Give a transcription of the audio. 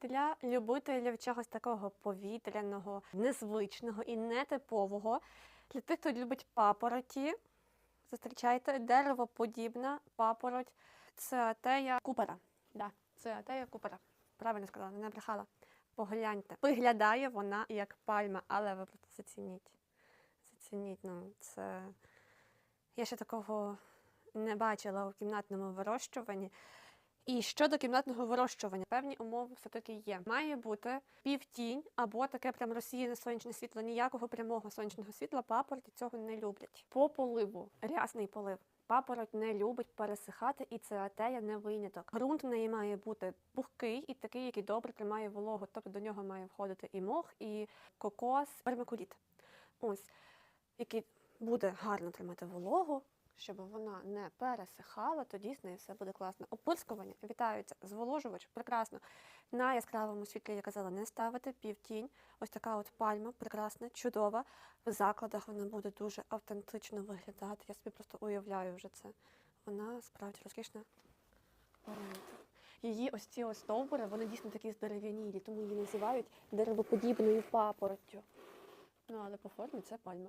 Для любителів чогось такого повітряного, незвичного і нетипового, для тих, хто любить папороті, зустрічайте деревоподібна папороть Цеатея купера. Да, Цеатея купера. Правильно сказала, не брехала. Погляньте. Виглядає вона як пальма, але ви зацініть. Зацініть, ну, це. Я ще такого не бачила у кімнатному вирощуванні. І щодо кімнатного вирощування, певні умови все-таки є. Має бути півтінь або таке прям розсіяне сонячне світло. Ніякого прямого сонячного світла папороті цього не люблять. По поливу, рясний полив. Папороть не любить пересихати, і цеатея не виняток. Грунт в неї має бути пухкий і такий, який добре тримає вологу. Тобто до нього має входити і мох, і кокос, пермикуліт. Ось, який буде гарно тримати вологу, щоб вона не пересихала, тоді з нею все буде класно. Оприскування вітаються, зволожувач прекрасно. На яскравому світлі я казала не ставити півтінь. Ось така от пальма, прекрасна, чудова. В закладах вона буде дуже автентично виглядати. Я собі просто уявляю вже це. Вона справді розкішна. Її ось ці ось стовбури, вони дійсно такі здерев'янілі, тому її називають деревоподібною папороттю. Ну, але по формі це пальма.